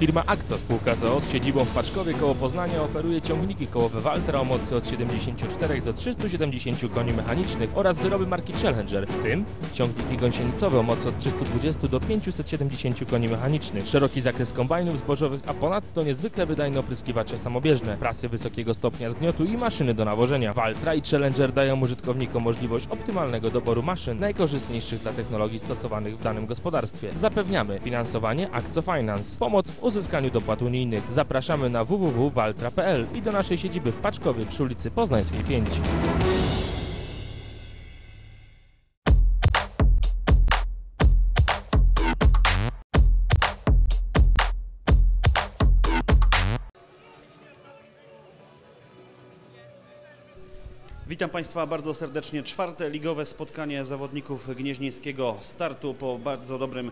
Firma Akco spółka ZOO z siedzibą w Paczkowie koło Poznania oferuje ciągniki kołowe Waltra o mocy od 74 do 370 koni mechanicznych oraz wyroby marki Challenger, w tym ciągniki gąsienicowe o mocy od 320 do 570 koni mechanicznych, szeroki zakres kombajnów zbożowych, a ponadto niezwykle wydajne opryskiwacze samobieżne, prasy wysokiego stopnia zgniotu i maszyny do nawożenia. Waltra i Challenger dają użytkownikom możliwość optymalnego doboru maszyn najkorzystniejszych dla technologii stosowanych w danym gospodarstwie. Zapewniamy finansowanie Akco Finance, pomoc w uzyskaniu dopłat unijnych. Zapraszamy na www.waltra.pl i do naszej siedziby w Paczkowie przy ulicy Poznańskiej 5. Witam Państwa bardzo serdecznie. Czwarte ligowe spotkanie zawodników gnieźnieńskiego startu po bardzo dobrym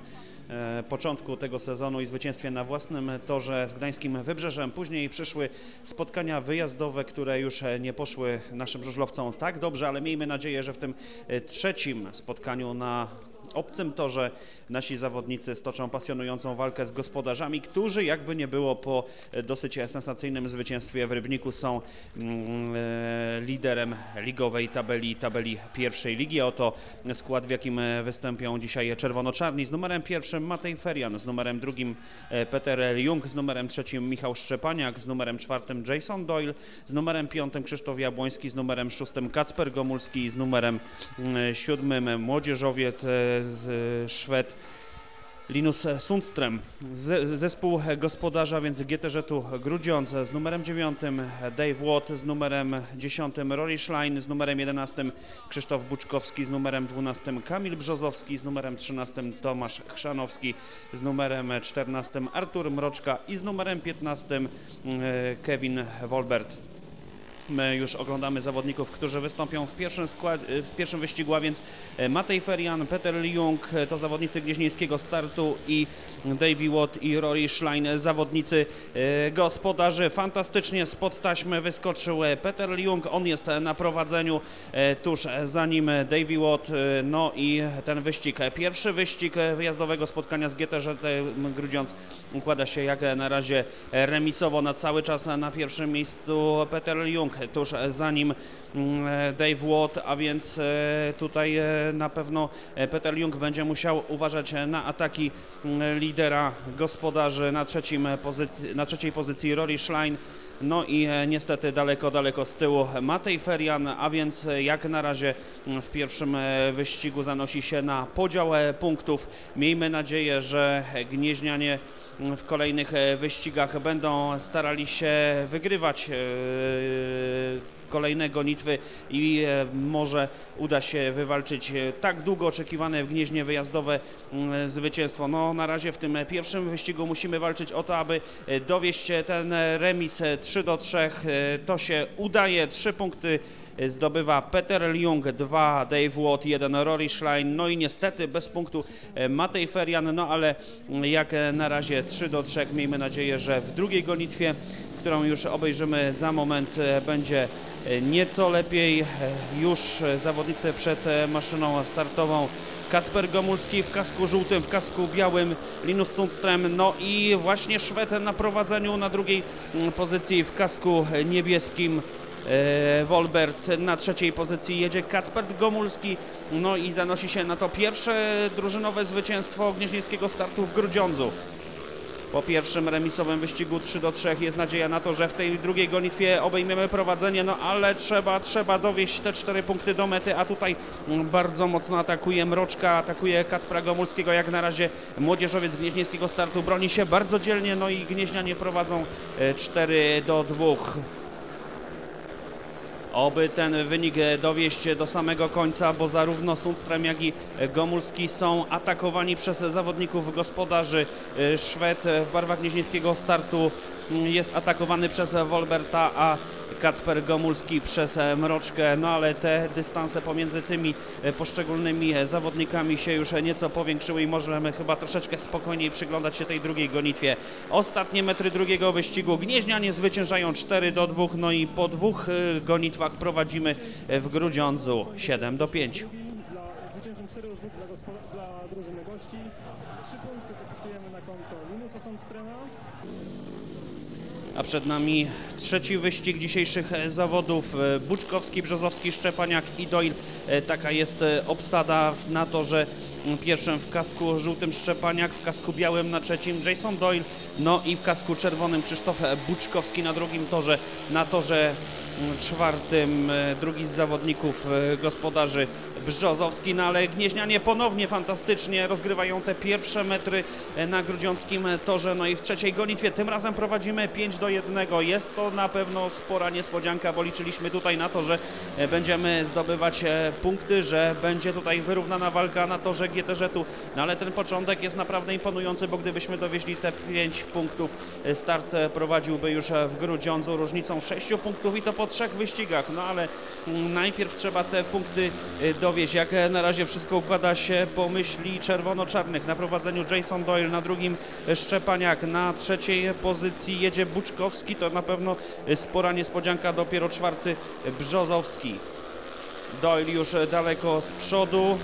e, początku tego sezonu i zwycięstwie na własnym torze z Gdańskim Wybrzeżem. Później przyszły spotkania wyjazdowe, które już e, nie poszły naszym żużlowcom tak dobrze, ale miejmy nadzieję, że w tym e, trzecim spotkaniu na obcym torze nasi zawodnicy stoczą pasjonującą walkę z gospodarzami, którzy jakby nie było po dosyć sensacyjnym zwycięstwie w Rybniku są mm, e, liderem ligowej tabeli, tabeli pierwszej ligi. Oto skład, w jakim wystąpią dzisiaj czerwono-czarni. Z numerem pierwszym Matej Ferian, z numerem drugim e, Peter Jung, z numerem trzecim Michał Szczepaniak, z numerem czwartym Jason Doyle, z numerem piątym Krzysztof Jabłoński, z numerem szóstym Kacper Gomulski, z numerem mm, siódmym młodzieżowiec e, z Szwed Linus Sundström. Zespół gospodarza, więc GTŻ-u Grudziądz z numerem 9 Dave Watt, z numerem 10 Rory Schlein, z numerem 11 Krzysztof Buczkowski, z numerem 12 Kamil Brzozowski, z numerem 13 Tomasz Chrzanowski, z numerem 14 Artur Mroczka i z numerem 15 e, Kevin Wolbert. My już oglądamy zawodników, którzy wystąpią w pierwszym, skład, w pierwszym wyścigu, a więc Matej Ferian, Peter Jung to zawodnicy gnieźnieńskiego startu i Davey Watt i Rory Schlein, zawodnicy e, gospodarzy. Fantastycznie spod taśmy wyskoczył Peter Jung, on jest na prowadzeniu e, tuż za nim Davey Watt, e, no i ten wyścig, pierwszy wyścig wyjazdowego spotkania z GTŻ Grudziądz układa się jak na razie remisowo na cały czas na pierwszym miejscu Peter Jung tuż za nim mm, Dave Watt, a więc e, tutaj e, na pewno Peter Jung będzie musiał uważać na ataki mm, lidera gospodarzy na, trzecim pozycji, na trzeciej pozycji Rory Schlein. No i e, niestety daleko, daleko z tyłu Matej Ferian, a więc jak na razie w pierwszym wyścigu zanosi się na podział punktów. Miejmy nadzieję, że Gnieźnianie w kolejnych wyścigach będą starali się wygrywać kolejne gonitwy i e, może uda się wywalczyć e, tak długo oczekiwane w Gnieźnie wyjazdowe mm, zwycięstwo. No na razie w tym pierwszym wyścigu musimy walczyć o to, aby e, dowieść ten remis 3 do 3. To się udaje. Trzy punkty zdobywa Peter Jung, 2 Dave Watt, 1 Rory Schlein, no i niestety bez punktu Matej Ferian, no ale jak na razie 3 do 3. Miejmy nadzieję, że w drugiej gonitwie, którą już obejrzymy za moment, będzie nieco lepiej. Już zawodnicy przed maszyną startową. Kacper Gomulski w kasku żółtym, w kasku białym, Linus Sundström, no i właśnie Szwed na prowadzeniu na drugiej pozycji w kasku niebieskim. E, Wolbert na trzeciej pozycji jedzie Kacper Gomulski, no i zanosi się na to pierwsze drużynowe zwycięstwo gnieźnieńskiego startu w Grudziądzu. Po pierwszym remisowym wyścigu 3 do 3 jest nadzieja na to, że w tej drugiej gonitwie obejmiemy prowadzenie, no ale trzeba, trzeba dowieść te cztery punkty do mety, a tutaj bardzo mocno atakuje Mroczka, atakuje Kacpra Gomulskiego, jak na razie młodzieżowiec gnieźnieńskiego startu broni się bardzo dzielnie, no i Gnieźnianie prowadzą 4 do 2. Oby ten wynik dowieść do samego końca, bo zarówno Sundström, jak i Gomulski są atakowani przez zawodników gospodarzy. Szwed w barwach niezińskiego startu jest atakowany przez Wolberta, a Kacper Gomulski przez Mroczkę, no ale te dystanse pomiędzy tymi poszczególnymi zawodnikami się już nieco powiększyły i możemy chyba troszeczkę spokojniej przyglądać się tej drugiej gonitwie. Ostatnie metry drugiego wyścigu Gnieźnianie zwyciężają 4 do 2, no i po dwóch gonitwach prowadzimy w Grudziądzu 7 do 5. zwycięstwem 4 2 dla, dla drużyny gości. Trzy punkty zapisujemy na konto Linusa Sandstrema. A przed nami trzeci wyścig dzisiejszych e, zawodów. E, Buczkowski, Brzozowski, Szczepaniak i Doyle. Taka jest e, obsada na torze m, pierwszym w kasku żółtym Szczepaniak, w kasku białym na trzecim Jason Doyle, no i w kasku czerwonym Krzysztof Buczkowski na drugim torze. Na torze czwartym drugi z zawodników gospodarzy Brzozowski, no ale Gnieźnianie ponownie fantastycznie rozgrywają te pierwsze metry na grudziąckim torze, no i w trzeciej gonitwie tym razem prowadzimy 5 do 1. Jest to na pewno spora niespodzianka, bo liczyliśmy tutaj na to, że e, będziemy zdobywać e, punkty, że będzie tutaj wyrównana walka na torze GTŻ-u, no ale ten początek jest naprawdę imponujący, bo gdybyśmy dowieźli te 5 punktów, e, start prowadziłby już w Grudziądzu różnicą 6 punktów i to po trzech wyścigach, no ale mm, najpierw trzeba te punkty dowieźć. Jak na razie wszystko układa się po myśli czerwono-czarnych. Na prowadzeniu Jason Doyle, na drugim Szczepaniak, na trzeciej pozycji jedzie Buczkowski, to na pewno e, spora niespodzianka, dopiero czwarty e, Brzozowski. Doyle już e, daleko z przodu.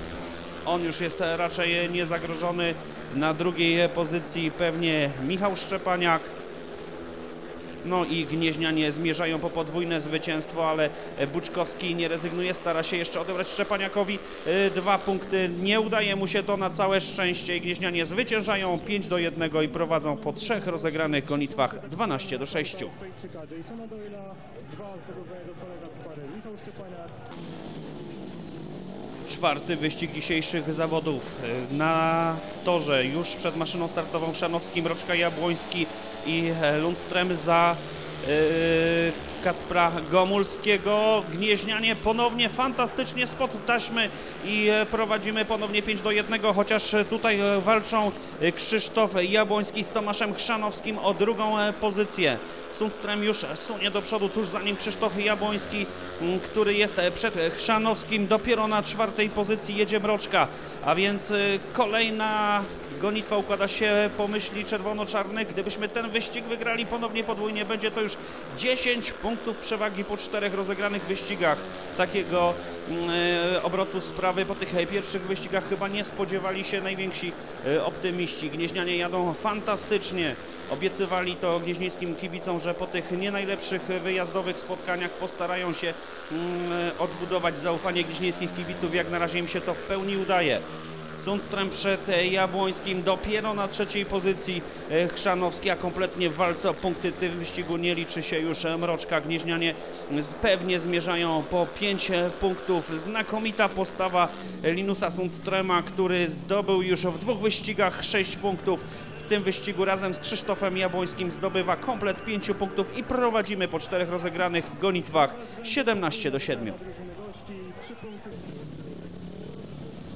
On już jest raczej niezagrożony. Na drugiej pozycji pewnie Michał Szczepaniak. No i Gnieźnianie zmierzają po podwójne zwycięstwo, ale e, Buczkowski nie rezygnuje, stara się jeszcze odebrać Szczepaniakowi e, dwa punkty. Nie udaje mu się to na całe szczęście i Gnieźnianie zwyciężają 5 do 1 i prowadzą po trzech rozegranych gonitwach 12 do 6. Czwarty wyścig dzisiejszych zawodów. E, Na torze już przed maszyną startową Szanowskim, Roczka Jabłoński i Lundström za Kacpra Gomulskiego. Gnieźnianie ponownie fantastycznie spod taśmy i e, prowadzimy ponownie 5 do 1, chociaż e, tutaj e, walczą Krzysztof Jabłoński z Tomaszem Chrzanowskim o drugą pozycję. Sundström już sunie do przodu tuż za nim Krzysztof Jabłoński, który jest przed Chrzanowskim. Dopiero na czwartej pozycji jedzie Mroczka, a więc kolejna gonitwa układa się po myśli czerwono-czarnych. Gdybyśmy ten wyścig wygrali ponownie podwójnie, będzie to już 10 punktów przewagi po czterech rozegranych wyścigach. Takiego mm, e, obrotu sprawy po tych e, pierwszych wyścigach chyba nie spodziewali się najwięksi e, optymiści. Gnieźnianie jadą fantastycznie. Obiecywali to gnieźnieńskim kibicom, że po tych nie najlepszych wyjazdowych spotkaniach postarają się mm, odbudować zaufanie gnieźnieńskich kibiców. Jak na razie im się to w pełni udaje. Sundström przed e, Jabłońskim, dopiero na trzeciej pozycji e, Chrzanowski, a kompletnie w walce o punkty w tym wyścigu nie liczy się już e, Mroczka. Gnieźnianie pewnie zmierzają po 5 punktów. Znakomita postawa Linusa Sundströma, który zdobył już w dwóch wyścigach 6 punktów. W tym wyścigu razem z Krzysztofem Jabłońskim zdobywa komplet 5 punktów i prowadzimy po czterech rozegranych gonitwach 17 do 7. Dla drużyny gości. Trzy punkty.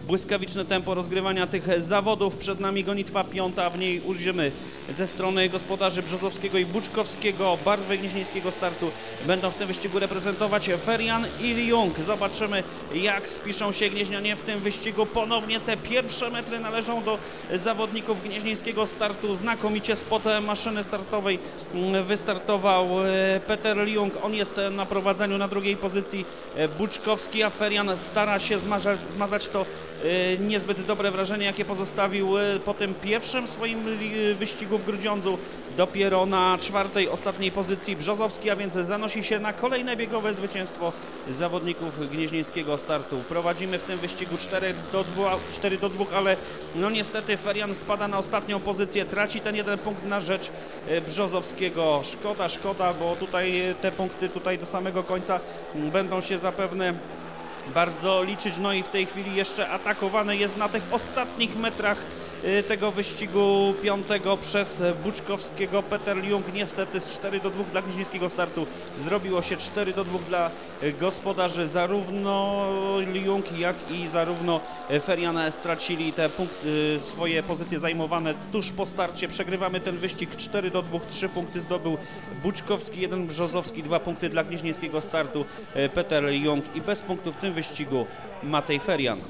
Błyskawiczne tempo rozgrywania tych zawodów. Przed nami gonitwa piąta, w niej ujrzymy ze strony gospodarzy Brzozowskiego i Buczkowskiego barwy gnieźnieńskiego startu. Będą w tym wyścigu reprezentować Ferian i Jung. Zobaczymy jak spiszą się gnieźnianie w tym wyścigu. Ponownie te pierwsze metry należą do zawodników gnieźnieńskiego startu. Znakomicie spod maszyny startowej mm, wystartował e, Peter Jung. On jest na prowadzeniu na drugiej pozycji e, Buczkowski, a Ferian stara się zmazać, zmazać to niezbyt dobre wrażenie, jakie pozostawił e, po tym pierwszym swoim wyścigu w Grudziądzu. Dopiero na czwartej, ostatniej pozycji Brzozowski, a więc zanosi się na kolejne biegowe zwycięstwo zawodników gnieźnieńskiego startu. Prowadzimy w tym wyścigu 4 do 2, 4 do 2 ale no niestety Ferian spada na ostatnią pozycję, traci ten jeden punkt na rzecz e, Brzozowskiego. Szkoda, szkoda, bo tutaj te punkty tutaj do samego końca m, będą się zapewne bardzo liczyć. No i w tej chwili jeszcze atakowany jest na tych ostatnich metrach y, tego wyścigu piątego przez Buczkowskiego. Peter Jung niestety z 4 do 2 dla gnieźnieńskiego startu zrobiło się 4 do 2 dla y, gospodarzy. Zarówno Jung jak i zarówno y, Ferian stracili te punkty, swoje pozycje zajmowane tuż po starcie. Przegrywamy ten wyścig 4 do 2, 3 punkty zdobył Buczkowski, 1 Brzozowski, 2 punkty dla gnieźnieńskiego startu Peter Jung i bez punktów w tym wyścigu Matej Ferian.